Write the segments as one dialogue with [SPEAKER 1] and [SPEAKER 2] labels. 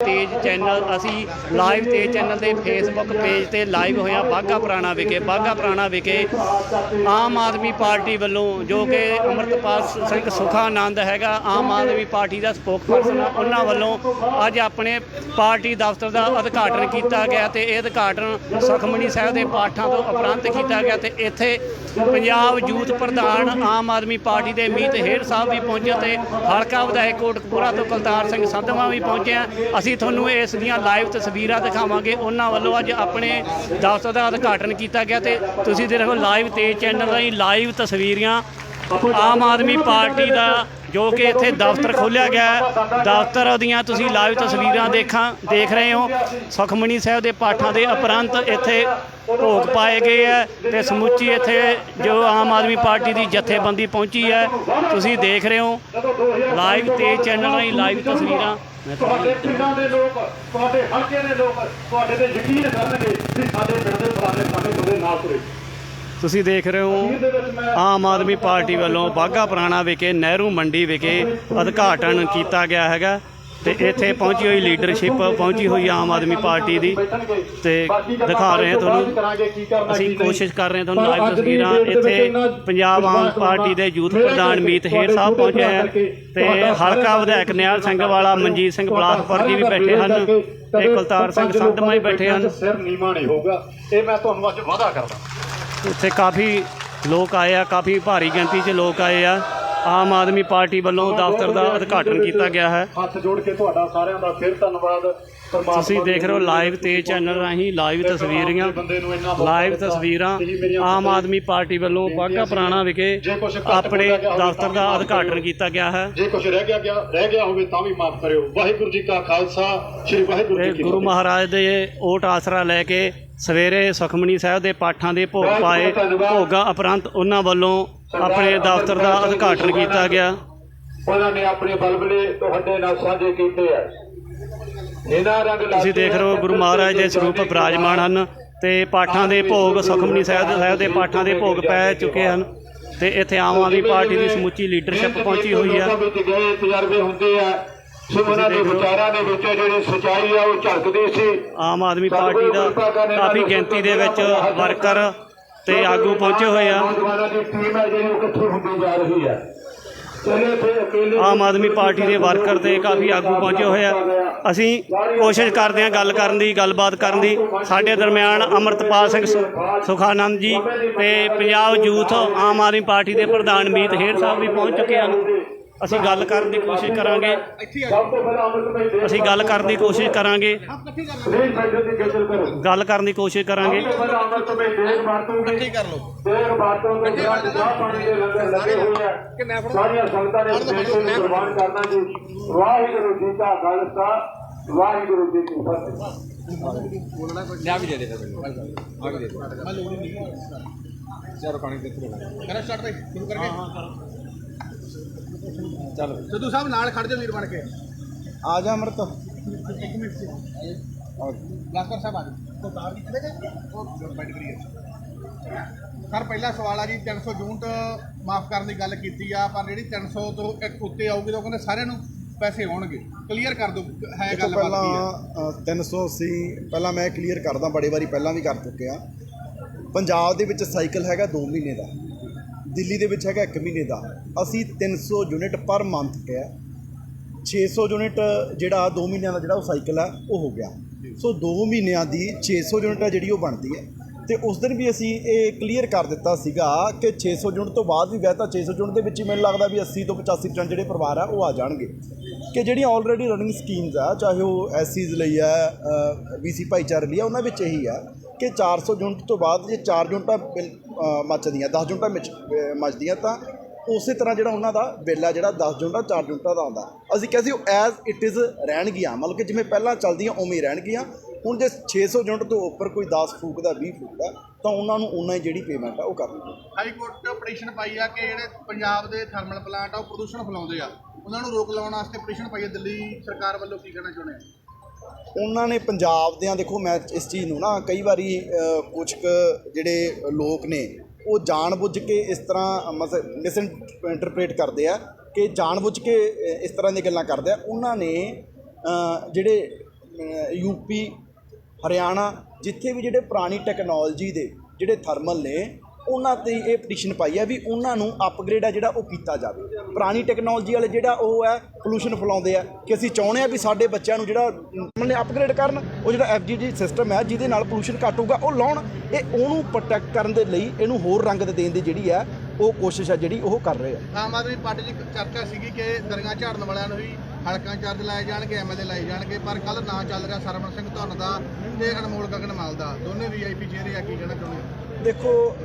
[SPEAKER 1] ਤੇਜ ਚੈਨਲ, ਅਸੀਂ ਲਾਈਵ ਤੇਜ ਚੈਨਲ ਦੇ ਫੇਸਬੁੱਕ ਪੇਜ ਤੇ ਲਾਈਵ ਹੋਇਆ ਬਾਗਾ ਪੁਰਾਣਾ ਵਿਖੇ ਬਾਗਾ ਪੁਰਾਣਾ ਵਿਖੇ ਆਮ ਆਦਮੀ ਪਾਰਟੀ ਵੱਲੋਂ, ਜੋ ਕਿ ਅਮਰਤਪਾਲ ਸਿੰਘ ਸੁਖਾਨੰਦ ਹੈਗਾ, ਆਮ ਆਦਮੀ ਪਾਰਟੀ ਦਾ ਸਪੋਕਸਪਰਸਨ ਉਹਨਾਂ ਵੱਲੋਂ ਅੱਜ ਆਪਣੇ ਪਾਰਟੀ ਦਫ਼ਤਰ ਦਾ ਉਦਘਾਟਨ ਕੀਤਾ ਗਿਆ ਤੇ ਇਹ ਉਦਘਾਟਨ ਸੁਖਮਣੀ ਸਾਹਿਬ ਦੇ ਪਾਠਾਂ ਤੋਂ ਉਪਰੰਤ ਕੀਤਾ ਗਿਆ ਤੇ ਇੱਥੇ ਪੰਜਾਬ ਯੂਥ ਪ੍ਰਧਾਨ ਆਮ ਆਦਮੀ ਪਾਰਟੀ ਦੇ ਮੀਤ ਹੇਰ ਸਾਹਿਬ ਵੀ ਪਹੁੰਚੇ ਤੇ ਹਲਕਾ ਵਿਧਾਇਕ ਕੋਟਕਪੂਰਾ ਤੋਂ ਕੁਲਤਾਰ ਸਿੰਘ ਸੰਧਵਾ ਵੀ ਪਹੁੰਚਿਆ ਅਸੀਂ ਤੁਹਾਨੂੰ ਇਸ ਦੀਆਂ ਲਾਈਵ ਤਸਵੀਰਾਂ ਦਿਖਾਵਾਂਗੇ। ਉਹਨਾਂ ਵੱਲੋਂ ਅੱਜ ਆਪਣੇ ਦਫ਼ਤਰ ਦਾ ਉਦਘਾਟਨ ਕੀਤਾ ਗਿਆ ਤੇ ਤੁਸੀਂ ਦੇਖੋ ਲਾਈਵ ਤੇਜ਼ ਚੈਨਲ ਰਾਹੀਂ ਲਾਈਵ ਤਸਵੀਰਾਂ ਆਮ ਆਦਮੀ ਪਾਰਟੀ ਦਾ ਜੋ ਕਿ ਇੱਥੇ ਦਫ਼ਤਰ ਖੋਲ੍ਹਿਆ ਗਿਆ ਹੈ। ਦਫ਼ਤਰ ਦੀਆਂ ਤੁਸੀਂ ਲਾਈਵ ਤਸਵੀਰਾਂ ਦੇਖਾਂ, ਦੇਖ ਰਹੇ ਹੋ। ਸੁਖਮਣੀ ਸਾਹਿਬ ਦੇ ਪਾਠਾਂ ਦੇ ਉਪਰੰਤ ਇੱਥੇ ਭੋਗ ਪਾਏ ਗਏ ਹੈ ਤੇ ਸਮੁੱਚੀ ਇੱਥੇ ਜੋ ਆਮ ਆਦਮੀ ਪਾਰਟੀ ਦੀ ਜਥੇਬੰਦੀ ਪਹੁੰਚੀ ਹੈ। ਤੁਸੀਂ ਦੇਖ ਰਹੇ ਹੋ। ਲਾਈਵ ਤੇਜ਼ ਚੈਨਲ ਰਾਹੀਂ ਲਾਈਵ ਤਸਵੀਰਾਂ
[SPEAKER 2] ਤੁਹਾਡੇ ਪਿੰਡਾਂ ਦੇ ਲੋਕ ਤੁਹਾਡੇ ਹਲਕੇ ਦੇ ਲੋਕ ਤੁਹਾਡੇ ਤੇ ਯਕੀਨ ਕਰਨਗੇ ਕਿ ਸਾਡੇ ਪਿੰਡ ਦੇ ਫਲਾਣੇ ਫਲਾਣੇ ਤੁਹਾਡੇ ਨਾਲ ਤੁਰੇ।
[SPEAKER 1] ਤੁਸੀਂ ਦੇਖ ਰਹੇ ਹੋ ਆਮ ਆਦਮੀ ਪਾਰਟੀ ਵੱਲੋਂ ਬਾਗਾ ਪੁਰਾਣਾ ਵਿਖੇ ਨਹਿਰੂ ਮੰਡੀ ਵਿਖੇ ਉਦਘਾਟਨ ਕੀਤਾ ਗਿਆ ਹੈਗਾ। ਤੇ ਇੱਥੇ ਪਹੁੰਚੀ ਹੋਈ ਲੀਡਰਸ਼ਿਪ ਪਹੁੰਚੀ ਹੋਈ ਆਮ ਆਦਮੀ ਪਾਰਟੀ ਦੀ ਤੇ ਦਿਖਾ ਰਹੇ ਹਾਂ ਤੁਹਾਨੂੰ। ਅਸੀਂ। ਕੋਸ਼ਿਸ਼ ਕਰ ਰਹੇ ਹਾਂ ਤੁਹਾਨੂੰ ਲਾਈਵ ਤਸਵੀਰਾਂ। ਇੱਥੇ ਪੰਜਾਬ ਆਮ ਪਾਰਟੀ ਦੇ ਯੂਥ ਪ੍ਰਧਾਨ ਮੀਤ ਹੇਰ ਸਾਹਿਬ ਪਹੁੰਚੇ ਹਨ ਤੇ ਹਲਕਾ ਵਿਧਾਇਕ ਨਿਹਾਲ ਸਿੰਘ ਵਾਲਾ ਮਨਜੀਤ ਸਿੰਘ ਬਲਾਸਪੁਰ ਜੀ ਵੀ ਬੈਠੇ ਹਨ। ਤੇ ਕੁਲਤਾਰ ਸਿੰਘ ਸੰਧਮਾ ਵੀ ਬੈਠੇ ਹਨ।
[SPEAKER 2] ਸਿਰ ਨੀਵਾਂ ਨਹੀਂ ਹੋਊਗਾ। ਇਹ ਮੈਂ ਤੁਹਾਨੂੰ ਅੱਜ ਵਾਅਦਾ ਕਰਦਾ।
[SPEAKER 1] ਉੱਥੇ ਕਾਫੀ ਲੋਕ ਆਏ ਆ ਕਾਫੀ ਭਾਰੀ ਗਿਣਤੀ 'ਚ ਲੋਕ ਆਏ ਆ। ਆਮ ਆਦਮੀ ਪਾਰਟੀ ਵੱਲੋਂ ਦਫ਼ਤਰ ਦਾ ਉਦਘਾਟਨ ਕੀਤਾ ਗਿਆ ਹੈ।
[SPEAKER 2] ਹੱਥ ਜੋੜ ਕੇ ਤੁਹਾਡਾ ਸਾਰਿਆਂ ਦਾ ਫਿਰ ਧੰਨਵਾਦ।
[SPEAKER 1] ਤੁਸੀਂ ਦੇਖ ਰਹੇ ਹੋ ਲਾਈਵ ਤੇਜ਼ ਚੈਨਲ ਰਾਹੀਂ ਲਾਈਵ ਤਸਵੀਰਾਂ। ਲਾਈਵ। ਤਸਵੀਰਾਂ ਆਮ ਆਦਮੀ ਪਾਰਟੀ ਵੱਲੋਂ ਬਾਗਾ ਪੁਰਾਣਾ ਵਿਖੇ ਆਪਣੇ ਦਫ਼ਤਰ ਦਾ ਉਦਘਾਟਨ ਕੀਤਾ ਗਿਆ ਹੈ।
[SPEAKER 2] ਜੇ ਕੁਝ ਰਹਿ ਗਿਆ ਗਿਆ ਰਹਿ ਗਿਆ ਹੋਵੇ ਤਾਂ ਵੀ ਮਾਫ ਕਰਿਓ। ਵਾਹਿਗੁਰੂ ਜੀ ਕਾ ਖਾਲਸਾ ਸ੍ਰੀ ਵਾਹਿਗੁਰੂ
[SPEAKER 1] ਤੇ
[SPEAKER 2] ਜੀ ਕੀ
[SPEAKER 1] ਗੁਰੂ ਮਹਾਰਾਜ ਦੇ ਓਟ ਆਸਰਾ ਲੈ ਕੇ ਸਵੇਰੇ ਸੁਖਮਣੀ ਸਾਹਿਬ ਦੇ ਪਾਠਾਂ ਦੇ ਭੋਗ ਪਾਏ। ਭੋਗਾਂ ਉਪਰੰਤ ਉਹਨਾਂ ਵੱਲੋਂ ਆਪਣੇ ਦਫ਼ਤਰ ਦਾ ਉਦਘਾਟਨ ਕੀਤਾ ਗਿਆ।
[SPEAKER 2] ਉਹਨਾਂ ਨੇ ਆਪਣੇ ਬਲਬਲੇ ਤੁਹਾਡੇ ਨਾਲ ਸਾਂਝੇ ਕੀਤੇ ਆ। ਇਹਨਾਂ ਰੰਗ
[SPEAKER 1] ਤੁਸੀਂ ਦੇਖ ਰਹੇ ਹੋ ਗੁਰੂ ਮਹਾਰਾਜ ਦੇ ਸਰੂਪ ਬਿਰਾਜਮਾਨ ਹਨ ਤੇ ਪਾਠਾਂ ਦੇ ਭੋਗ ਸੁਖਮਨੀ ਸਾਹਿਬ ਦੇ ਸਾਹਿਬ ਦੇ ਪਾਠਾਂ ਦੇ ਭੋਗ ਪੈ ਚੁੱਕੇ ਹਨ ਤੇ ਇੱਥੇ ਆਮ ਆਦਮੀ ਪਾਰਟੀ ਦੀ ਸਮੁੱਚੀ ਲੀਡਰਸ਼ਿਪ ਪਹੁੰਚੀ ਹੋਈ ਆ।
[SPEAKER 2] ਤਜਰਬੇ ਹੁੰਦੇ ਆ। ਸੋ ਉਹਨਾਂ ਦੇ ਵਿਚਾਰਾਂ ਦੇ ਵਿੱਚ ਜਿਹੜੀ ਸਚਾਈ ਆ ਉਹ ਝਲਕਦੀ ਸੀ।
[SPEAKER 1] ਆਮ ਆਦਮੀ ਪਾਰਟੀ ਦਾ ਕਾਫੀ ਗਿਣਤੀ ਦੇ ਵਿੱਚ ਵਰਕਰ ਤੇ ਆਗੂ ਪਹੁੰਚੇ ਹੋਏ ਆ।
[SPEAKER 2] ਨੌਜਵਾਨਾਂ ਦੀ ਟੀਮ ਹੈ ਜਿਹੜੀ ਉਹ ਇਕੱਠੀ ਹੁੰਦੀ ਜਾ ਰਹੀ ਹੈ। ਚਲੇ ਤੇ ਅਕੇਲੇ
[SPEAKER 1] ਆਮ ਆਦਮੀ ਪਾਰਟੀ ਦੇ ਵਰਕਰ ਤੇ ਕਾਫੀ ਆਗੂ ਪਹੁੰਚੇ ਹੋਏ ਆ। ਅਸੀਂ ਕੋਸ਼ਿਸ਼ ਕਰਦੇ ਹਾਂ ਗੱਲ ਕਰਨ ਦੀ ਗੱਲਬਾਤ ਕਰਨ ਦੀ। ਸਾਡੇ ਦਰਮਿਆਨ ਅਮਰਤਪਾਲ ਸਿੰਘ ਸੁਖਾਨੰਦ ਜੀ ਤੇ ਪੰਜਾਬ ਯੂਥ ਆਮ ਆਦਮੀ ਪਾਰਟੀ ਦੇ ਪ੍ਰਧਾਨ ਮੀਤ ਹੇਰ ਸਾਹਿਬ ਵੀ ਪਹੁੰਚ ਚੁੱਕੇ ਹਨ। ਅਸੀਂ ਗੱਲ ਕਰਨ ਦੀ ਕੋਸ਼ਿਸ਼ ਕਰਾਂਗੇ।
[SPEAKER 2] ਸਭ ਤੋਂ ਪਹਿਲਾਂ ਅੰਮ੍ਰਿਤਮਈ ਦੇ
[SPEAKER 1] ਅਸੀਂ ਗੱਲ ਕਰਨ ਦੀ ਕੋਸ਼ਿਸ਼ ਕਰਾਂਗੇ।
[SPEAKER 2] ਦੀ ਕਰੋ
[SPEAKER 1] ਗੱਲ ਕਰਨ ਦੀ ਕੋਸ਼ਿਸ਼ ਕਰਾਂਗੇ।
[SPEAKER 2] ਇਕੱਠੀ ਕਰ ਲਓ। ਦੇਗ ਵਰਤੋਗੇ ਜਿਹੜਾ ਚਾਹ ਪਾਣੀ ਦੇ ਲੰਗਰ ਲੱਗੇ ਹੋਏ ਆ ਸਾਰੀਆਂ ਸੰਗਤਾਂ ਨੇ ਬੇਟੇ ਨੂੰ ਕੁਰਬਾਨ ਕਰਨਾ ਜੀ ਵਾਹਿਗੁਰੂ ਜੀ ਕਾ ਖਾਲਸਾ ਵਾਹਿਗੁਰੂ ਜੀ ਕੀ ਫਤਿਹ
[SPEAKER 3] ਸਿੱਧੂ ਸਾਹਿਬ ਨਾਲ ਖੜ ਜਾ ਵੀਰ ਬਣ ਕੇ।
[SPEAKER 4] ਆ ਜਾ ਅਮਰਤ।
[SPEAKER 3] ਬਲਾਸਪੁਰ ਸਾਹਿਬ ਆ ਜਾਓ। ਤੋਂ ਤਾਰ ਦੀ ਚਲੇ ਗਏ ਉਹ ਬੈਠ ਕਰੀਏ ਸਰ ਪਹਿਲਾ ਸਵਾਲ ਆ ਜੀ 300 ਯੂਨਿਟ ਮਾਫ ਕਰਨ ਦੀ ਗੱਲ ਕੀਤੀ ਆ ਪਰ ਜਿਹੜੀ 300 ਤੋਂ ਇੱਕ ਉੱਤੇ ਆਊਗੀ ਤਾਂ ਕਹਿੰਦੇ ਸਾਰਿਆਂ ਨੂੰ ਪੈਸੇ ਆਉਣਗੇ ਕਲੀਅਰ ਕਰ ਦਿਓ ਹੈ ਗੱਲ
[SPEAKER 4] ਪਹਿਲਾਂ
[SPEAKER 3] ਕੀ
[SPEAKER 4] ਅ, 380 ਪਹਿਲਾਂ ਮੈਂ ਕਲੀਅਰ ਕਰਦਾ ਬੜੇ ਵਾਰੀ ਪਹਿਲਾਂ ਵੀ ਕਰ ਚੁੱਕਿਆ ਪੰਜਾਬ ਦੇ ਵਿੱਚ ਸਾਈਕਲ ਹੈਗਾ 2 ਮਹੀਨੇ ਦਾ। ਦਿੱਲੀ ਦੇ ਵਿੱਚ ਹੈਗਾ 1 ਮਹੀਨੇ ਦਾ। ਅਸੀਂ 300 ਯੂਨਿਟ ਪਰ ਮੰਥ ਕਿਹਾ 600 ਯੂਨਿਟ ਜਿਹੜਾ 2 ਮਹੀਨਿਆਂ ਦਾ ਜਿਹੜਾ ਉਹ ਸਾਈਕਲ ਹੈ ਉਹ ਹੋ ਗਿਆ। ਸੋ 2 ਮਹੀਨਿਆਂ ਦੀ 600 ਯੂਨਿਟ ਹੈ ਜਿਹੜੀ ਉਹ ਬਣਦੀ ਹੈ। ਤੇ ਉਸ ਦਿਨ ਵੀ ਅਸੀਂ ਇਹ ਕਲੀਅਰ ਕਰ ਦਿੱਤਾ ਸੀਗਾ ਕਿ 600 ਯੂਨਿਟ ਤੋਂ ਬਾਅਦ ਵੀ ਵੈਸੇ ਤਾਂ 600 ਯੂਨਿਟ ਦੇ ਵਿੱਚ ਹੀ ਮੈਨੂੰ ਲੱਗਦਾ ਵੀ 80 ਤੋਂ 85% ਜਿਹੜੇ ਪਰਿਵਾਰ ਆ ਉਹ ਆ ਜਾਣਗੇ। ਕਿ ਜਿਹੜੀਆਂ ਆਲਰੇਡੀ ਰਨਿੰਗ ਸਕੀਮਸ ਆ ਚਾਹੇ ਉਹ ਐਸਸੀਜ਼ ਲਈ ਆ ਬੀਸੀ ਭਾਈਚਾਰੇ ਲਈ ਆ ਉਹਨਾਂ ਵਿੱਚ ਇਹੀ ਆ ਕਿ 400 ਯੂਨਿਟ ਤੋਂ ਬਾਅਦ ਜੇ 4 ਯੂਨਿਟਾਂ ਮੱਚਦੀਆਂ 10 ਯੂਨਿਟਾਂ ਮੱਚਦੀਆਂ ਤਾਂ ਉਸੇ ਤਰ੍ਹਾਂ ਜਿਹੜਾ ਉਹਨਾਂ ਦਾ ਬਿੱਲ ਆ ਜਿਹੜਾ 10 ਯੂਨਿਟਾਂ 4 ਯੂਨਿਟਾਂ ਦਾ ਆਉਂਦਾ। ਅਸੀਂ ਕਹਿੰਦੇ ਉਹ ਐਜ਼ ਇਟ ਇਜ਼ ਰਹਿਣਗੀਆਂ। ਮਤਲਬ ਕਿ ਜਿਵੇਂ ਪਹਿਲਾਂ ਚੱਲਦੀਆਂ ਉਵੇਂ ਰਹਿਣਗੀਆਂ। ਹੁਣ ਜੇ 600 ਯੂਨਿਟ ਤੋਂ ਉੱਪਰ ਕੋਈ 10 ਫੂਕ ਦਾ 20 ਫੂਕ ਦਾ ਤਾਂ ਉਹਨਾਂ ਨੂੰ ਉਹਨਾਂ ਹੀ ਜਿਹੜੀ ਪੇਮੈਂਟ ਆ ਉਹ ਕਰਨੀ
[SPEAKER 3] ਹਾਈ ਕੋਰਟ ਨੇ ਪਟੀਸ਼ਨ ਪਾਈ ਆ ਕਿ ਜਿਹੜੇ ਪੰਜਾਬ ਦੇ ਥਰਮਲ ਪਲਾਂਟ ਆ ਉਹ ਪ੍ਰਦੂਸ਼ਣ ਫੈਲਾਉਂਦੇ ਆ। ਉਹਨਾਂ ਨੂੰ ਰੋਕ ਲਾਉਣ ਵਾਸਤੇ ਪਟੀਸ਼ਨ ਪਾਈ ਆ ਦਿੱਲੀ ਸਰਕਾਰ ਵੱਲੋਂ ਕੀ ਕਹਿਣਾ ਚਾਹੁੰਦੇ ਆ?
[SPEAKER 4] ਉਹਨਾਂ ਨੇ ਪੰਜਾਬ ਦਿਆਂ ਦੇਖੋ ਮੈਂ ਇਸ ਚੀਜ਼ ਨੂੰ ਨਾ ਕਈ ਵਾਰੀ ਕੁਝ ਜਿਹੜੇ ਲੋਕ ਨੇ ਉਹ ਜਾਣਬੁੱਝ ਕੇ ਇਸ ਤਰ੍ਹਾਂ ਮਿਸ ਇੰਟਰਪ੍ਰੀਟ ਕਰਦੇ ਆ ਕਿ ਜਾਣਬੁੱਝ ਕੇ ਇਸ ਤਰ੍ਹਾਂ ਦੀਆਂ ਗੱਲਾਂ ਕਰਦੇ ਆ। ਉਹਨਾਂ ਨੇ ਅ, ਜਿਹੜੇ ਯੂਪੀ ਹਰਿਆਣਾ ਜਿੱਥੇ ਵੀ ਜਿਹੜੇ ਪੁਰਾਣੀ ਟੈਕਨੋਲੋਜੀ ਦੇ ਜਿਹੜੇ ਥਰਮਲ ਨੇ ਉਹਨਾਂ ਤੇ ਇਹ ਪਟੀਸ਼ਨ ਪਾਈ ਹੈ ਵੀ ਉਹਨਾਂ ਨੂੰ ਅਪਗ੍ਰੇਡ ਆ ਜਿਹੜਾ ਉਹ ਕੀਤਾ ਜਾਵੇ। ਪੁਰਾਣੀ ਟੈਕਨੋਲੋਜੀ ਵਾਲੇ ਜਿਹੜਾ ਉਹ ਹੈ ਪੋਲੂਸ਼ਨ ਫੈਲਾਉਂਦੇ ਆ ਕਿ ਅਸੀਂ ਚਾਹੁੰਦੇ ਆ ਵੀ ਸਾਡੇ ਬੱਚਿਆਂ ਨੂੰ ਜਿਹੜਾ ਮਤਲਬ ਅਪਗ੍ਰੇਡ ਕਰਨ ਉਹ ਜਿਹੜਾ ਐਫਜੀਜੀ ਸਿਸਟਮ ਹੈ ਜਿਹਦੇ ਨਾਲ ਪੋਲੂਸ਼ਨ ਘੱਟ ਹੋਊਗਾ ਉਹ ਲਾਉਣ ਇਹ ਉਹਨੂੰ ਪ੍ਰੋਟੈਕਟ ਕਰਨ ਦੇ ਲਈ ਇਹਨੂੰ ਹੋਰ ਰੰਗ ਦੇ ਦੇਣ ਦੀ ਜਿਹੜੀ ਹੈ ਉਹ ਕੋਸ਼ਿਸ਼ ਹੈ ਜਿਹੜੀ ਉਹ ਕਰ ਰਹੇ ਆ
[SPEAKER 3] ਆਮ ਆਦਮੀ ਪਾਰਟੀ ਦੀ ਚਰਚਾ ਸੀਗੀ ਕਿ ਦਰਿਆ ਝਾੜਨ ਵਾਲਿਆਂ ਨੂੰ ਵੀ ਹਲਕਾਂ ਚਾਰਜ ਲਾਏ ਜਾਣਗੇ ਐਮਐਲਏ ਲਾਏ ਜਾਣਗੇ ਪਰ ਕੱਲ ਨਾਂ ਚੱਲ ਰਿਹਾ ਸਰਵਣ ਸਿੰਘ ਧੁੰਨ ਦਾ ਤੇ ਅਨਮੋਲ ਗਗਨ ਮਾਲ ਦਾ ਦੋਨੇ ਵੀਆਈਪੀ ਚਿਹਰੇ ਆ ਕੀ ਕਹਿਣਾ ਚਾਹੁੰਦੇ?
[SPEAKER 4] ਦੇਖੋ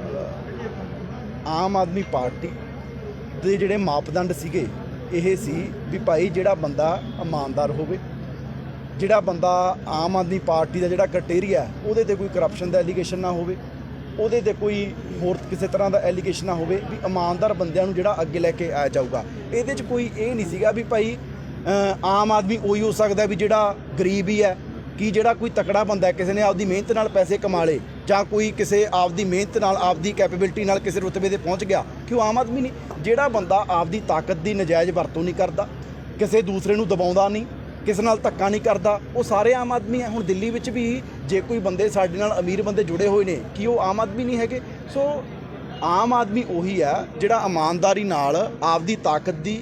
[SPEAKER 4] ਆਮ ਆਦਮੀ ਪਾਰਟੀ ਦੇ ਜਿਹੜੇ ਮਾਪਦੰਡ ਸੀਗੇ, ਇਹ ਸੀ ਵੀ ਭਾਈ ਜਿਹੜਾ ਬੰਦਾ ਇਮਾਨਦਾਰ ਹੋਵੇ, ਜਿਹੜਾ ਬੰਦਾ ਆਮ ਆਦਮੀ ਪਾਰਟੀ ਦਾ ਜਿਹੜਾ ਕ੍ਰਾਈਟੇਰੀਆ ਉਹਦੇ ਤੇ ਕੋਈ ਕਰਪਸ਼ਨ ਦਾ ਐਲੀਗੇਸ਼ਨ ਨਾ ਹੋਵੇ, ਉਹਦੇ ਤੇ ਕੋਈ ਹੋਰ ਕਿਸੇ ਤਰ੍ਹਾਂ ਦਾ ਐਲੀਗੇਸ਼ਨ ਨਾ ਹੋਵੇ ਵੀ ਇਮਾਨਦਾਰ ਬੰਦਿਆਂ ਨੂੰ ਜਿਹੜਾ ਅੱਗੇ ਲੈ ਕੇ ਆਇਆ ਜਾਊਗਾ। ਇਹਦੇ 'ਚ ਕੋਈ ਇਹ ਨਹੀਂ ਸੀਗਾ ਵੀ ਭਾਈ ਆਮ ਆਦਮੀ ਉਹੀ ਹੋ ਸਕਦਾ ਵੀ ਜਿਹੜਾ ਗਰੀਬ ਹੀ ਹੈ ਕਿ ਜਿਹੜਾ ਕੋਈ ਤਕੜਾ ਬੰਦਾ ਕਿਸੇ ਨੇ ਆਪਦੀ ਮਿਹਨਤ ਨਾਲ ਪੈਸੇ ਕਮਾ ਲਏ ਜਾਂ ਕੋਈ ਕਿਸੇ ਆਪਦੀ ਮਿਹਨਤ ਨਾਲ, ਆਪਦੀ ਕੈਪੇਬਿਲਿਟੀ ਨਾਲ ਕਿਸੇ ਰੁਤਬੇ ਤੇ ਪਹੁੰਚ ਗਿਆ ਕਿ ਉਹ ਆਮ ਆਦਮੀ ਨਹੀਂ? ਜਿਹੜਾ ਬੰਦਾ ਆਪਦੀ ਤਾਕਤ ਦੀ ਨਜਾਇਜ਼ ਵਰਤੋਂ ਨਹੀਂ ਕਰਦਾ, ਕਿਸੇ ਦੂਸਰੇ ਨੂੰ ਦਬਾਉਂਦਾ ਨਹੀਂ, ਕਿਸੇ ਨਾਲ ਧੱਕਾ ਨਹੀਂ ਕਰਦਾ, ਉਹ ਸਾਰੇ ਆਮ ਆਦਮੀ ਹੈ। ਹੁਣ ਦਿੱਲੀ ਵਿੱਚ ਵੀ ਜੇ ਕੋਈ ਬੰਦੇ ਸਾਡੇ ਨਾਲ ਅਮੀਰ ਬੰਦੇ ਜੁੜੇ ਹੋਏ ਨੇ, ਕਿ ਉਹ ਆਮ ਆਦਮੀ ਨਹੀਂ ਹੈਗੇ? ਸੋ ਆਮ ਆਦਮੀ ਉਹੀ ਹੈ ਜਿਹੜਾ ਇਮਾਨਦਾਰੀ ਨਾਲ ਆਪਦੀ ਤਾਕਤ ਦੀ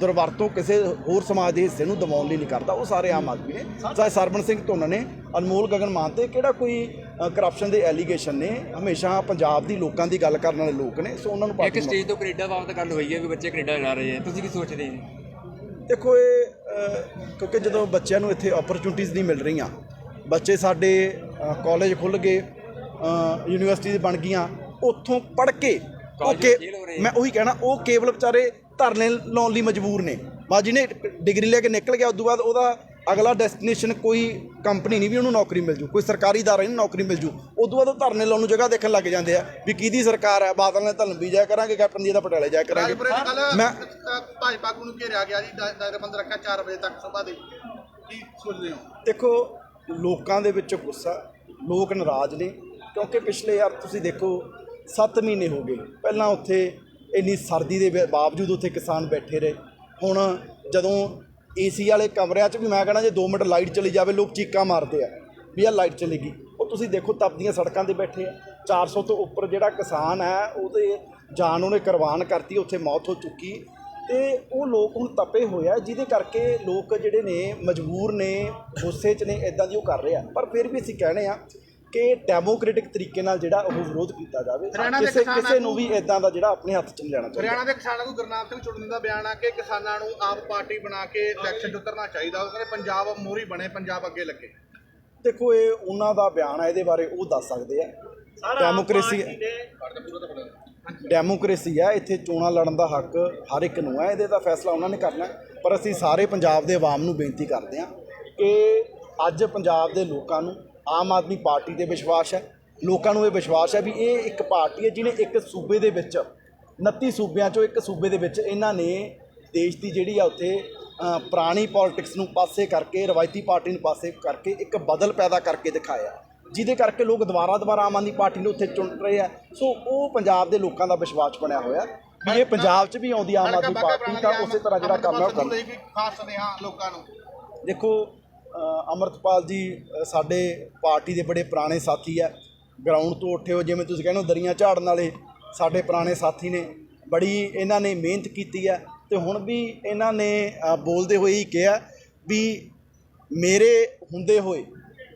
[SPEAKER 4] ਦੁਰਵਰਤੋਂ ਕਿਸੇ ਹੋਰ ਸਮਾਜ ਦੇ ਹਿੱਸੇ ਨੂੰ ਦਬਾਉਣ ਲਈ ਨਹੀਂ ਕਰਦਾ ਉਹ ਸਾਰੇ ਆਮ ਆਦਮੀ ਨੇ। ਚਾਹੇ ਸਰਵਣ ਸਿੰਘ ਧੁੰਨ ਨੇ ਅਨਮੋਲ ਗਗਨ ਮਾਨ ਤੇ ਕਿਹੜਾ ਕੋਈ ਕਰਪਸ਼ਨ ਦੇ ਐਲੀਗੇਸ਼ਨ ਨੇ ਹਮੇਸ਼ਾ ਪੰਜਾਬ ਦੀ ਲੋਕਾਂ ਦੀ ਗੱਲ ਕਰਨ ਵਾਲੇ ਲੋਕ ਨੇ ਸੋ ਉਹਨਾਂ ਨੂੰ
[SPEAKER 5] ਇੱਕ ਸਟੇਜ ਤੋਂ ਕੈਨੇਡਾ ਬਾਬਤ ਗੱਲ ਹੋਈ ਹੈ ਵੀ ਬੱਚੇ ਕੈਨੇਡਾ ਜਾ ਰਹੇ ਆ ਤੁਸੀਂ ਕੀ ਸੋਚਦੇ ਜੀ
[SPEAKER 4] ਦੇਖੋ ਇਹ ਕਿਉਂਕਿ ਜਦੋਂ ਬੱਚਿਆਂ ਨੂੰ ਇੱਥੇ ਓਪਰਚੁਨਿਟੀਜ਼ ਨਹੀਂ ਮਿਲ ਰਹੀਆਂ ਬੱਚੇ ਸਾਡੇ ਕਾਲਜ ਖੁੱਲ ਗਏ ਅ, ਯੂਨੀਵਰਸਿਟੀਜ਼ ਬਣ ਗਈਆਂ ਉੱਥੋਂ ਪੜ੍ਹ ਕੇ ਉਹ
[SPEAKER 5] ਕਾਲਜ
[SPEAKER 4] ਕੇ
[SPEAKER 5] fail ਹੋ ਰਹੇ ਆ।
[SPEAKER 4] ਮੈਂ ਉਹੀ ਕਹਿਣਾ ਉਹ ਕੇਵਲ ਵਿਚਾਰੇ ਧਰਨੇ ਲਾਉਣ ਲਈ ਮਜਬੂਰ ਨੇ। ਬਾ ਜਿਹਨੇ ਡਿਗਰੀ ਲੈ ਕੇ ਨਿਕਲ ਗਿਆ ਉਸ ਤੋਂ ਬਾਅਦ ਉਹਦਾ ਅਗਲਾ ਡੈਸਟੀਨੇਸ਼ਨ ਕੋਈ ਕੰਪਨੀ ਨਹੀਂ ਵੀ ਉਹਨੂੰ ਨੌਕਰੀ ਮਿਲ ਜੂ ਕੋਈ ਸਰਕਾਰੀ ਦਾਰੇ ਨੂੰ ਨੌਕਰੀ ਮਿਲ ਜੂ। ਉਸ ਤੋਂ ਬਾਅਦ ਉਹ ਧਰਨੇ ਲਾਉਣ ਨੂੰ ਜਗ੍ਹਾ ਦੇਖਣ ਲੱਗ ਜਾਂਦੇ ਆ ਵੀ ਕਿਹਦੀ ਸਰਕਾਰ ਹੈ ਬਾਦਲ ਨੇ ਧਲੰਬੀ ਜਾਇਆ ਕਰਾਂਗੇ ਕੈਪਟਨ ਜੀ ਦਾ ਪਟਿਆਲੇ ਜਾਇਆ ਕਰਾਂਗੇ। ਮੈਂ
[SPEAKER 3] ਭਾਜਪਾ ਨੂੰ ਘੇਰਿਆ ਗਿਆ ਜੀ ਦਾਇ- ਦਾਇਰਾਬੰਦ ਰੱਖਿਆ 4 ਵਜੇ ਤੱਕ ਸਵੇਰ ਦੇ। ਕੀ ਸੋਚਦੇ ਹੋ?
[SPEAKER 4] ਦੇਖੋ ਲੋਕਾਂ ਦੇ ਵਿੱਚ ਗੁੱਸਾ ਲੋਕ ਨਾਰਾਜ਼ ਨੇ। ਕਿਉਂਕਿ ਪਿਛਲੇ ਯਾਰ ਤੁਸੀਂ ਦੇਖੋ 7 ਮਹੀਨੇ ਹੋ ਗਏ। ਪਹਿਲਾਂ ਉੱਥੇ ਇੰਨੀ ਸਰਦੀ ਦੇ ਬਾਵਜੂਦ ਉੱਥੇ ਕਿਸਾਨ ਬੈਠੇ ਰਹੇ। ਹੁਣ ਜਦੋਂ ਏਸੀ ਵਾਲੇ ਕਮਰਿਆਂ 'ਚ ਵੀ ਮੈਂ ਕਹਣਾ ਜੇ 2 ਮਿੰਟ ਲਾਈਟ ਚਲੀ ਜਾਵੇ, ਲੋਕ ਚੀਕਾਂ ਮਾਰਦੇ ਆ ਵੀ ਆ ਲਾਈਟ ਚਲੀ ਗਈ। ਉਹ ਤੁਸੀਂ ਦੇਖੋ ਤਪਦੀਆਂ ਸੜਕਾਂ ਤੇ ਬੈਠੇ ਆ। 400 ਤੋਂ ਉੱਪਰ ਜਿਹੜਾ ਕਿਸਾਨ ਹੈ, ਉਹਦੇ ਜਾਨ ਉਹਨੇ ਕੁਰਬਾਨ ਕਰਤੀ, ਉੱਥੇ ਮੌਤ ਹੋ ਚੁੱਕੀ। ਤੇ ਉਹ ਲੋਕ ਹੁਣ ਤਪੇ ਹੋਏ ਆ, ਜਿਹਦੇ ਕਰਕੇ ਲੋਕ ਜਿਹੜੇ ਨੇ ਮਜਬੂਰ ਨੇ, ਗੁੱਸੇ 'ਚ ਨੇ ਇਦਾਂ ਦੀ ਉਹ ਕਰ ਰਹੇ ਆ। ਪਰ ਫਿਰ ਵੀ ਅਸੀਂ ਕਹਿੰਦੇ ਆ ਕਿ ਡੈਮੋਕ੍ਰੈਟਿਕ ਤਰੀਕੇ ਨਾਲ ਜਿਹੜਾ ਉਹ ਵਿਰੋਧ ਕੀਤਾ ਜਾਵੇ ਕਿਸੇ ਕਿਸੇ ਨੂੰ ਵੀ ਇਦਾਂ ਦਾ ਜਿਹੜਾ ਆਪਣੇ ਹੱਥ 'ਚ ਨਹੀਂ ਲੈਣਾ ਚਾਹੀਦਾ।
[SPEAKER 3] ਹਰਿਆਣਾ ਦੇ ਕਿਸਾਨਾਂ ਨੂੰ ਗੁਰਨਾਮ ਸਿੰਘ ਚੁੜਨੀ ਦਾ ਬਿਆਨ ਆ ਕਿ ਕਿਸਾਨਾਂ ਨੂੰ ਆਪ ਪਾਰਟੀ ਬਣਾ ਕੇ ਇਲੈਕਸ਼ਨ 'ਚ ਉਤਰਨਾ ਚਾਹੀਦਾ। ਉਹ ਕਹਿੰਦੇ ਪੰਜਾਬ ਮੋਹਰੀ ਬਣੇ ਪੰਜਾਬ ਅੱਗੇ ਲੱਗੇ।
[SPEAKER 4] ਦੇਖੋ ਇਹ ਉਹਨਾਂ ਦਾ ਬਿਆਨ ਹੈ ਇਹਦੇ ਬਾਰੇ ਉਹ ਦੱਸ ਸਕਦੇ ਆ। ਡੈਮੋਕ੍ਰੇਸੀ ਡੈਮੋਕ੍ਰੇਸੀ ਹੈ ਇੱਥੇ ਚੋਣਾਂ ਲੜਨ ਦਾ ਹੱਕ ਹਰ ਇੱਕ ਨੂੰ ਹੈ ਇਹਦੇ ਦਾ ਫੈਸਲਾ ਉਹਨਾਂ ਨੇ ਕਰਨਾ। ਪਰ ਅਸੀਂ ਸਾਰੇ ਪੰਜਾਬ ਦੇ ਆਵਾਮ ਨੂੰ ਬੇਨਤੀ ਕਰਦੇ ਹਾਂ ਕਿ ਅੱਜ ਪੰਜਾਬ ਦੇ ਲੋਕਾਂ ਨੂੰ ਆਮ ਆਦਮੀ ਪਾਰਟੀ ਤੇ ਵਿਸ਼ਵਾਸ ਹੈ ਲੋਕਾਂ ਨੂੰ ਇਹ ਵਿਸ਼ਵਾਸ ਹੈ ਵੀ ਇਹ ਇੱਕ ਪਾਰਟੀ ਹੈ ਜਿਹਨੇ ਇੱਕ ਸੂਬੇ ਦੇ ਵਿੱਚ 29 ਸੂਬਿਆਂ ਚੋਂ ਇੱਕ ਸੂਬੇ ਦੇ ਵਿੱਚ ਇਹਨਾਂ ਨੇ ਦੇਸ਼ ਦੀ ਜਿਹੜੀ ਆ ਉੱਥੇ ਪੁਰਾਣੀ ਪੋਲਿਟਿਕਸ ਨੂੰ ਪਾਸੇ ਕਰਕੇ ਰਵਾਇਤੀ ਪਾਰਟੀ ਨੂੰ ਪਾਸੇ ਕਰਕੇ ਇੱਕ ਬਦਲ ਪੈਦਾ ਕਰਕੇ ਦਿਖਾਇਆ। ਜਿਹਦੇ ਕਰਕੇ ਲੋਕ ਦੁਬਾਰਾ ਦੁਬਾਰਾ ਆਮ ਆਦਮੀ ਪਾਰਟੀ ਨੂੰ ਉੱਥੇ ਚੁਣ ਰਹੇ ਆ। ਸੋ ਉਹ ਪੰਜਾਬ ਦੇ ਲੋਕਾਂ ਦਾ ਵਿਸ਼ਵਾਸ ਬਣਿਆ ਹੋਇਆ ਵੀ ਇਹ ਪੰਜਾਬ 'ਚ ਵੀ ਆਉਂਦੀ ਆਮ ਆਦਮੀ ਪਾਰਟੀ ਤਾਂ ਉਸੇ ਤਰ੍ਹਾਂ ਜਿਹੜਾ ਕੰਮ ਹੈ ਉਹ ਕਰਨਾ।
[SPEAKER 3] ਖਾਸ ਸੁਨੇਹਾ ਲੋਕਾਂ ਨੂੰ।
[SPEAKER 4] ਦੇਖੋ ਅਮਰਤਪਾਲ ਜੀ ਸਾਡੇ ਪਾਰਟੀ ਦੇ ਬੜੇ ਪੁਰਾਣੇ ਸਾਥੀ ਆ। ਗਰਾਊਂਡ ਤੋਂ ਉੱਠੇ ਹੋ ਜਿਵੇਂ ਤੁਸੀਂ ਕਹਿੰਦੇ ਹੋ, ਦਰੀਆਂ ਝਾੜਨ ਵਾਲੇ ਸਾਡੇ ਪੁਰਾਣੇ ਸਾਥੀ ਨੇ। ਬੜੀ ਇਹਨਾਂ ਨੇ ਮਿਹਨਤ ਕੀਤੀ ਹੈ ਤੇ ਹੁਣ ਵੀ ਇਹਨਾਂ ਨੇ ਬੋਲਦੇ ਹੋਏ ਹੀ ਕਿਹਾ ਵੀ ਮੇਰੇ ਹੁੰਦੇ ਹੋਏ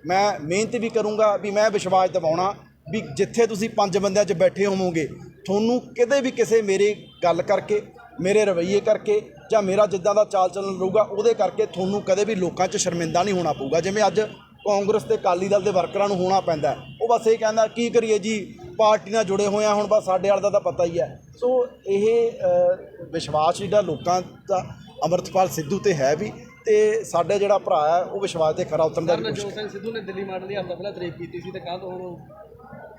[SPEAKER 4] ਮੈਂ ਮਿਹਨਤ ਵੀ ਕਰੂੰਗਾ, ਵੀ ਮੈਂ ਵਿਸ਼ਵਾਸ ਦਿਵਾਉਣਾ ਵੀ ਜਿੱਥੇ ਤੁਸੀਂ ਪੰਜ ਬੰਦਿਆਂ 'ਚ ਬੈਠੇ ਹੋਵੋਗੇ, ਤੁਹਾਨੂੰ ਕਿਤੇ ਵੀ ਕਿਸੇ ਮੇਰੇ ਗੱਲ ਕਰਕੇ, ਮੇਰੇ ਰਵੱਈਏ ਕਰਕੇ ਜਾਂ ਮੇਰਾ ਜਿੱਦਾਂ ਦਾ ਚਾਲ ਚੱਲਣ ਰਹੂਗਾ ਉਹਦੇ ਕਰਕੇ ਤੁਹਾਨੂੰ ਕਦੇ ਵੀ ਲੋਕਾਂ 'ਚ ਸ਼ਰਮਿੰਦਾ ਨਹੀਂ ਹੋਣਾ ਪਊਗਾ। ਜਿਵੇਂ ਅੱਜ ਕਾਂਗਰਸ ਤੇ ਅਕਾਲੀ ਦਲ ਦੇ ਵਰਕਰਾਂ ਨੂੰ ਹੋਣਾ ਪੈਂਦਾ ਹੈ। ਉਹ ਬਸ ਇਹ ਕਹਿੰਦਾ ਕੀ ਕਰੀਏ ਜੀ? ਪਾਰਟੀ ਨਾਲ ਜੁੜੇ ਹੋਏ ਆ ਹੁਣ ਬਸ ਸਾਡੇ ਵਾਲ ਦਾ ਤਾਂ ਪਤਾ ਹੀ ਹੈ। ਸੋ ਇਹ ਵਿਸ਼ਵਾਸ ਜਿਹੜਾ ਲੋਕਾਂ ਦਾ ਅਮਰਤਪਾਲ ਸਿੱਧੂ ਤੇ ਹੈ ਵੀ ਤੇ ਸਾਡਾ ਜਿਹੜਾ ਭਰਾ ਹੈ ਉਹ ਵਿਸ਼ਵਾਸ ਤੇ ਖਰਾ ਉਤਰਨ ਦਾ ਵੀ ਕੋਸ਼ਿਸ਼
[SPEAKER 6] ਸਿੰਘ ਸਿੱਧੂ ਨੇ ਦਿੱਲੀ ਮਾਡਲ ਦੀ ਹਮਲਾ ਪਹਿਲਾਂ ਤਾਰੀਫ ਕੀਤੀ ਸੀ ਤੇ ਕੱਲ ਹੁਣ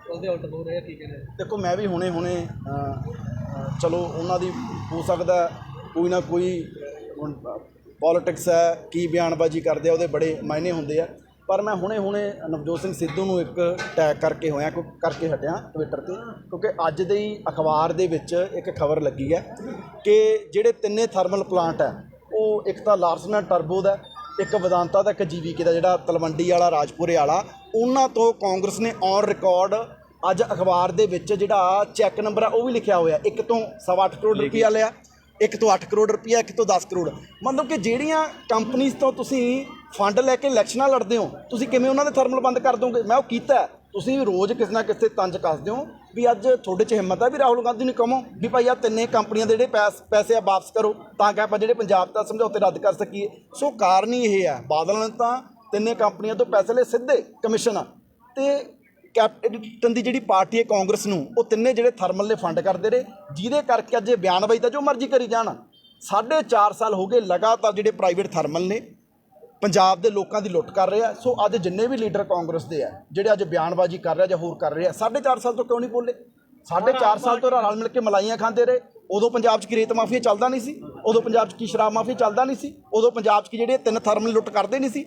[SPEAKER 6] ਉਹਦੇ ਉਲਟ ਹੋ ਰਿਹਾ ਕੀ ਕਹਿੰਦੇ
[SPEAKER 4] ਦੇਖੋ ਮੈਂ ਵੀ ਹੁਣੇ ਹੁਣੇ ਚਲੋ ਉਹਨਾਂ ਦੀ ਹੋ ਸਕਦਾ ਹੈ ਕੋਈ ਨਾ ਕੋਈ ਹੁਣ ਪੋਲਿਟਿਕਸ ਹੈ ਕੀ ਬਿਆਨਬਾਜ਼ੀ ਕਰਦੇ ਆ ਉਹਦੇ ਬੜੇ ਮਾਇਨੇ ਹੁੰਦੇ ਆ। ਪਰ ਮੈਂ ਹੁਣੇ ਹੁਣੇ ਨਵਜੋਤ ਸਿੰਘ ਸਿੱਧੂ ਨੂੰ ਇੱਕ ਟੈਗ ਕਰਕੇ ਹੋਇਆ ਕਰਕੇ ਹਟਿਆ ਟਵਿੱਟਰ ਤੇ ਕਿਉਂਕਿ ਅੱਜ ਦੇ ਹੀ ਅਖਬਾਰ ਦੇ ਵਿੱਚ ਇੱਕ ਖਬਰ ਲੱਗੀ ਹੈ ਕਿ ਜਿਹੜੇ ਤਿੰਨੇ ਥਰਮਲ ਪਲਾਂਟ ਹੈ ਉਹ ਇੱਕ ਤਾਂ ਲਾਰਸਨ ਟਰਬੋ ਦਾ ਇੱਕ ਵਿਦਾਂਤਾ ਦਾ ਇੱਕ ਜੀਵੀਕੇ ਦਾ ਜਿਹੜਾ ਤਲਵੰਡੀ ਵਾਲਾ ਰਾਜਪੁਰੇ ਵਾਲਾ ਉਹਨਾਂ ਤੋਂ ਕਾਂਗਰਸ ਨੇ ਔਨ ਰਿਕਾਰਡ ਅੱਜ ਅਖਬਾਰ ਦੇ ਵਿੱਚ ਜਿਹੜਾ ਚੈੱਕ ਨੰਬਰ ਆ ਉਹ ਵੀ ਲਿਖਿਆ ਹੋਇਆ ਇੱਕ ਤੋਂ ਸਵਾ ਅੱਠ ਕਰੋੜ ਰੁਪਈਆ ਲਿਆ। ਇੱਕ ਤੋਂ 8 ਕਰੋੜ ਰੁਪਈਆ, ਇੱਕ ਤੋਂ 10 ਕਰੋੜ। ਮਤਲਬ ਕਿ ਜਿਹੜੀਆਂ ਕੰਪਨੀਆਂ ਤੋਂ ਤੁਸੀਂ ਫੰਡ ਲੈ ਕੇ ਇਲੈਕਸ਼ਨਾਂ ਲੜਦੇ ਹੋ, ਤੁਸੀਂ ਕਿਵੇਂ ਉਹਨਾਂ ਦੇ ਥਰਮਲ ਬੰਦ ਕਰ ਦੋਗੇ? ਮੈਂ ਉਹ ਕੀਤਾ ਤੁਸੀਂ ਰੋਜ਼ ਕਿਸੇ ਨਾ ਕਿਸੇ ਤੰਜ ਕੱਸਦੇ ਹੋ ਵੀ ਅੱਜ ਤੁਹਾਡੇ 'ਚ ਹਿੰਮਤ ਹੈ ਵੀ ਰਾਹੁਲ ਗਾਂਧੀ ਨੂੰ ਕਹੋ ਵੀ ਭਾਈ ਆ ਤਿੰਨੇ ਕੰਪਨੀਆਂ ਦੇ ਜਿਹੜੇ ਪੈਸ- ਪੈਸੇ ਆ ਵਾਪਸ ਕਰੋ, ਤਾਂ ਕਿ ਆਪਾਂ ਜਿਹੜੇ ਪੰਜਾਬ ਦਾ ਸਮਝੌਤੇ ਰੱਦ ਕਰ ਸਕੀਏ। ਸੋ ਕਾਰਨ ਹੀ ਇਹ ਹੈ, ਬਾਦਲ ਨੇ ਤਾਂ ਤਿੰਨੇ ਕੰਪਨੀਆਂ ਤੋਂ ਪੈਸੇ ਲਏ, ਸਿੱਧੇ ਕਮਿਸ਼ਨ ਤੇ ਕੈਪਟਨ ਦੀ ਜਿਹੜੀ ਪਾਰਟੀ ਹੈ ਕਾਂਗਰਸ ਨੂੰ, ਉਹ ਤਿੰਨੇ ਜਿਹੜੇ ਥਰਮਲ ਨੇ ਫੰਡ ਕਰਦੇ ਰਹੇ। ਜਿਹਦੇ ਕਰਕੇ ਅੱਜ ਇਹ ਬਿਆਨਬਾਜ਼ੀ ਤਾਂ ਜੋ ਮਰਜ਼ੀ ਕਰੀ ਜਾਣ। ਸਾਢੇ ਚਾਰ ਸਾਲ ਹੋ ਗਏ ਲਗਾਤਾਰ ਜਿਹੜੇ ਪ੍ਰਾਈਵੇਟ ਥਰਮਲ ਨੇ, ਪੰਜਾਬ ਦੇ ਲੋਕਾਂ ਦੀ ਲੁੱਟ ਕਰ ਰਿਹਾ। ਸੋ ਅੱਜ ਜਿੰਨੇ ਵੀ ਲੀਡਰ ਕਾਂਗਰਸ ਦੇ ਆ, ਜਿਹੜੇ ਅੱਜ ਬਿਆਨਬਾਜ਼ੀ ਕਰ ਰਿਹਾ ਜਾਂ ਹੋਰ ਕਰ ਰਹੇ ਆ ਸਾਢੇ ਚਾਰ ਸਾਲ ਤੋਂ ਕਿਉਂ ਨਹੀਂ ਬੋਲੇ? ਸਾਢੇ ਚਾਰ ਸਾਲ ਤੋਂ ਰਲ ਮਿਲ ਕੇ ਮਲਾਈਆਂ ਖਾਂਦੇ ਰਹੇ। ਉਦੋਂ ਪੰਜਾਬ 'ਚ ਕੀ ਰੇਤ ਮਾਫੀਆ ਚੱਲਦਾ ਨਹੀਂ ਸੀ? ਉਦੋਂ ਪੰਜਾਬ 'ਚ ਕੀ ਸ਼ਰਾਬ ਮਾਫੀਆ ਚੱਲਦਾ ਨਹੀਂ ਸੀ? ਉਦੋਂ ਪੰਜਾਬ 'ਚ ਕੀ ਜਿਹੜੇ ਤਿੰਨ ਥਰਮਲ ਲੁੱਟ ਕਰਦੇ ਨਹੀਂ ਸੀ?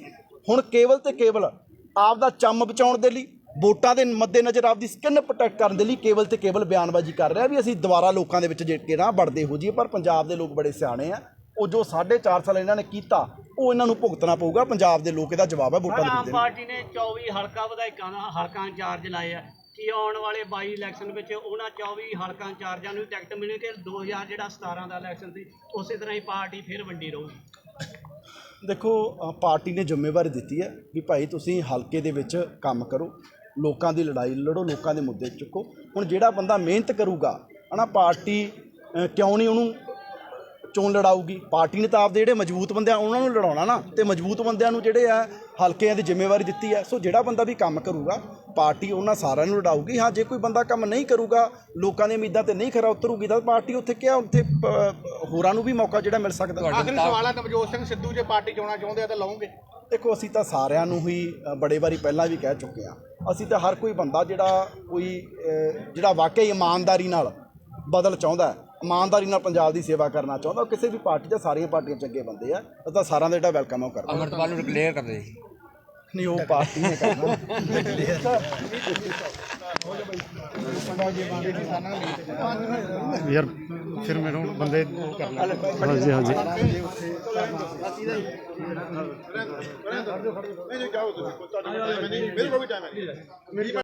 [SPEAKER 4] ਹੁਣ ਕੇਵਲ ਤੇ ਕੇਵਲ ਆਪ ਦਾ ਚੰਮ ਬਚਾਉਣ ਦੇ ਲਈ ਵੋਟਾਂ ਦੇ ਮੱਦੇ ਨਜ਼ਰ ਆਪਦੀ ਸਕਿਨ ਪ੍ਰੋਟੈਕਟ ਕਰਨ ਦੇ ਲਈ ਕੇਵਲ ਤੇ ਕੇਵਲ ਬਿਆਨਬਾਜ਼ੀ ਕਰ ਰਿਹਾ ਵੀ ਅਸੀਂ ਦੁਬਾਰਾ ਲੋਕਾਂ ਦੇ ਵਿੱਚ ਜੇ ਕੇ ਨਾ ਵੜਦੇ ਹੋ ਜਾਈਏ ਪਰ ਪੰਜਾਬ ਦੇ ਲੋਕ ਬੜੇ ਸਿਆਣੇ ਆ। ਉਹ ਜੋ 4.5 ਸਾਲ ਇਹਨਾਂ ਨੇ ਕੀਤਾ ਉਹ ਇਹਨਾਂ ਨੂੰ ਭੁਗਤਣਾ ਪਊਗਾ। ਪੰਜਾਬ ਦੇ ਲੋਕ ਇਹਦਾ ਜਵਾਬ ਹੈ ਵੋਟਾਂ ਦੇ
[SPEAKER 1] ਆਮ
[SPEAKER 4] ਦਿੱਤੇ
[SPEAKER 1] ਪਾਰਟੀ ਨੇ 24 ਹਲਕਾ ਵਿਧਾਇਕਾਂ ਦਾ ਹਲਕਾ ਇੰਚਾਰਜ ਲਾਏ ਆ ਕਿ ਆਉਣ ਵਾਲੇ 22 ਇਲੈਕਸ਼ਨ ਵਿੱਚ ਉਹਨਾਂ 24 ਹਲਕਾ ਇੰਚਾਰਜਾਂ ਨੂੰ ਟਿਕਟ ਮਿਲੇਗੀ 2000 ਜਿਹੜਾ 17 ਦਾ ਇਲੈਕਸ਼ਨ ਸੀ ਉਸੇ ਤਰ੍ਹਾਂ ਹੀ ਪਾਰਟੀ ਫਿਰ ਵੰਡੀ ਰਹੂਗੀ।
[SPEAKER 4] ਦੇਖੋ ਪਾਰਟੀ ਨੇ ਜ਼ਿੰਮੇਵਾਰੀ ਦਿੱਤੀ ਹੈ ਵੀ ਭਾਈ ਤੁਸੀਂ ਹਲਕੇ ਦੇ ਵਿੱਚ ਕੰਮ ਕਰੋ। ਲੋਕਾਂ ਦੀ ਲੜਾਈ ਲੜੋ ਲੋਕਾਂ ਦੇ ਮੁੱਦੇ ਚੁੱਕੋ। ਹੁਣ ਜਿਹੜਾ ਬੰਦਾ ਮਿਹਨਤ ਕਰੂਗਾ ਹਨਾ ਪਾਰਟੀ ਕਿਉਂ ਨਹੀਂ ਉਹਨੂੰ ਚੋਣ ਲੜਾਊਗੀ? ਪਾਰਟੀ ਨੇ ਤਾਂ ਆਪਦੇ ਜਿਹੜੇ ਮਜ਼ਬੂਤ ਬੰਦੇ ਆ ਉਹਨਾਂ ਨੂੰ ਲੜਾਉਣਾ ਨਾ ਤੇ ਮਜ਼ਬੂਤ ਬੰਦਿਆਂ ਨੂੰ ਜਿਹੜੇ ਆ ਹਲਕਿਆਂ ਦੀ ਜ਼ਿੰਮੇਵਾਰੀ ਦਿੱਤੀ ਹੈ ਸੋ ਜਿਹੜਾ ਬੰਦਾ ਵੀ ਕੰਮ ਕਰੂਗਾ ਪਾਰਟੀ ਉਹਨਾਂ ਸਾਰਿਆਂ ਨੂੰ ਲੜਾਊਗੀ। ਹਾਂ ਜੇ ਕੋਈ ਬੰਦਾ ਕੰਮ ਨਹੀਂ ਕਰੂਗਾ ਲੋਕਾਂ ਦੀਆਂ ਉਮੀਦਾਂ ਤੇ ਨਹੀਂ ਖਰਾ ਉਤਰੂਗੀ ਤਾਂ ਪਾਰਟੀ ਉੱਥੇ ਕਿਹਾ ਉੱਥੇ ਹੋਰਾਂ ਨੂੰ ਵੀ ਮੌਕਾ ਜਿਹੜਾ ਮਿਲ ਸਕਦਾ।
[SPEAKER 3] ਆਖਰੀ ਸਵਾਲ ਹੈ ਨਵਜੋਤ ਸਿੰਘ ਸਿੱਧੂ ਜੇ ਪਾਰਟੀ ਚੋਣਾਂ ਚਾਹੁੰਦੇ ਆ ਤਾਂ ਲਾਉਂਗੇ
[SPEAKER 4] ਦੇਖੋ ਅਸੀਂ ਤਾਂ ਸਾਰਿਆਂ ਨੂੰ ਹੀ ਬੜੇ ਵਾਰੀ ਪਹਿਲਾਂ ਵੀ ਕਹਿ ਚੁੱਕੇ ਹਾਂ ਅਸੀਂ ਤਾਂ ਹਰ ਕੋਈ ਬੰਦਾ ਜਿਹੜਾ ਕੋਈ ਜਿਹੜਾ ਵਾਕਈ ਇਮਾਨਦਾਰੀ ਨਾਲ ਬਦਲ ਚਾਹੁੰਦਾ ਹੈ ਇਮਾਨਦਾਰੀ ਨਾਲ ਪੰਜਾਬ ਦੀ ਸੇਵਾ ਕਰਨਾ ਚਾਹੁੰਦਾ ਉਹ ਕਿਸੇ ਵੀ ਪਾਰਟੀ ਦਾ ਸਾਰੀਆਂ ਪਾਰਟੀਆਂ ਚੰਗੇ ਬੰਦੇ ਆ ਤਾਂ ਸਾਰਿਆਂ ਦਾ ਜਿਹੜਾ ਵੈਲਕਮ ਉਹ ਕਰਦਾ
[SPEAKER 5] ਅਮਰਪਾਲ ਨੂੰ ਡਿਕਲੇਅਰ ਕਰ ਦੇ
[SPEAKER 4] ਨਹੀਂ ਉਹ ਪਾਰਟੀ ਨੇ ਕਰਨਾ।
[SPEAKER 7] ਯਾਰ ਫਿਰ ਮੈਨੂੰ ਬੰਦੇ ਕਰਨਾ। ਹਾਂਜੀ ਹਾਂਜੀ।
[SPEAKER 3] ਨਹੀਂ ਜਾਓ ਤੁਸੀਂ ਤੁਹਾਡੇ ਮੇਰੇ ਕੋਲ ਵੀ ਟਾਈਮ ਹੈ